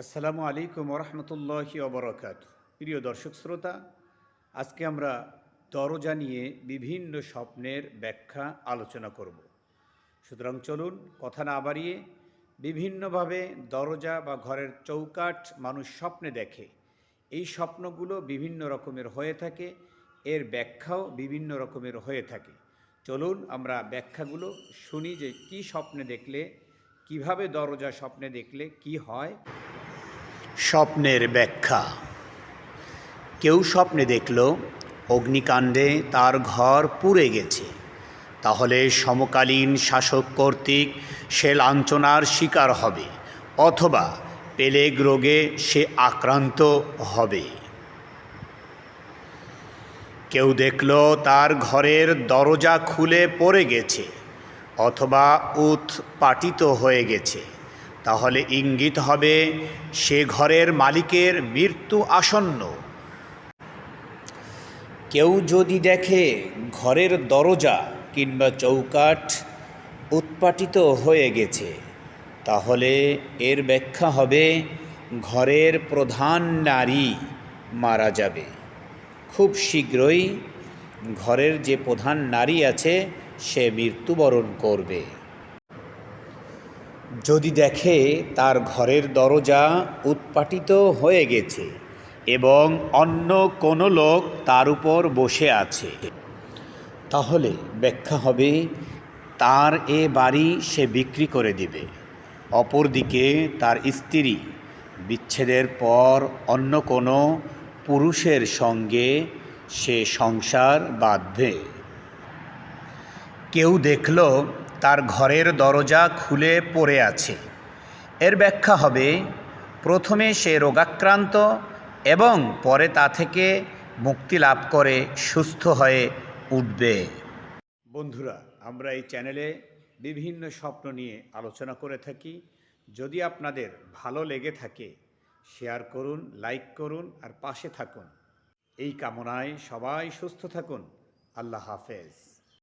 আসসালামু আলাইকুম রহমতুল্লাহি অবরকাত প্রিয় দর্শক শ্রোতা, আজকে আমরা দরজা নিয়ে বিভিন্ন স্বপ্নের ব্যাখ্যা আলোচনা করব। সুতরাং চলুন কথা না বাড়িয়ে বিভিন্নভাবে দরজা বা ঘরের চৌকাঠ মানুষ স্বপ্নে দেখে। এই স্বপ্নগুলো বিভিন্ন রকমের হয়ে থাকে, এর ব্যাখ্যাও বিভিন্ন রকমের হয়ে থাকে। চলুন আমরা ব্যাখ্যাগুলো শুনি যে কি স্বপ্নে দেখলে, কীভাবে দরজা স্বপ্নে দেখলে কি হয়। স্বপ্নের ব্যাখ্যা। কেউ স্বপ্নে দেখল, অগ্নিকাণ্ডে তার ঘর পুড়ে গেছে। তাহলে সমকালীন শাসক কর্তৃক সে লাঞ্ছনার শিকার হবে, অথবা পেলেগ রোগে সে আক্রান্ত হবে। কেউ দেখল, তার ঘরের দরজা খুলে পড়ে গেছে, অথবা উৎপাটিত হয়ে গেছে। তাহলে ইঙ্গিত হবে, সে ঘরের মালিকের মৃত্যু আসন্ন। কেউ যদি দেখে ঘরের দরজা কিংবা চৌকাঠ উৎপাটিত হয়ে গেছে, তাহলে এর ব্যাখ্যা হবে, ঘরের প্রধান নারী মারা যাবে। খুব শীঘ্রই ঘরের যে প্রধান নারী আছে, সে মৃত্যুবরণ করবে। যদি দেখে তার ঘরের দরজা উৎপাটিত হয়ে গেছে এবং অন্য কোনো লোক তার উপর বসে আছে, তাহলে ব্যাখ্যা হবে, তার এ বাড়ি সে বিক্রি করে দিবে। অপরদিকে তার স্ত্রী বিচ্ছেদের পর অন্য কোনো পুরুষের সঙ্গে সে সংসার বাঁধবে। কেউ দেখল তার ঘরের দরজা খুলে পড়ে আছে। এর ব্যাখ্যা হবে, প্রথমে সে রোগাক্রান্ত এবং পরে তা থেকে মুক্তি লাভ করে, সুস্থ হয়ে উঠবে। বন্ধুরা, আমরা এই চ্যানেলে বিভিন্ন স্বপ্ন নিয়ে আলোচনা করে থাকি। যদি আপনাদের ভালো লেগে থাকে, শেয়ার করুন, লাইক করুন আর পাশে থাকুন। এই কামনায় সবাই সুস্থ থাকুন। আল্লাহ হাফেজ।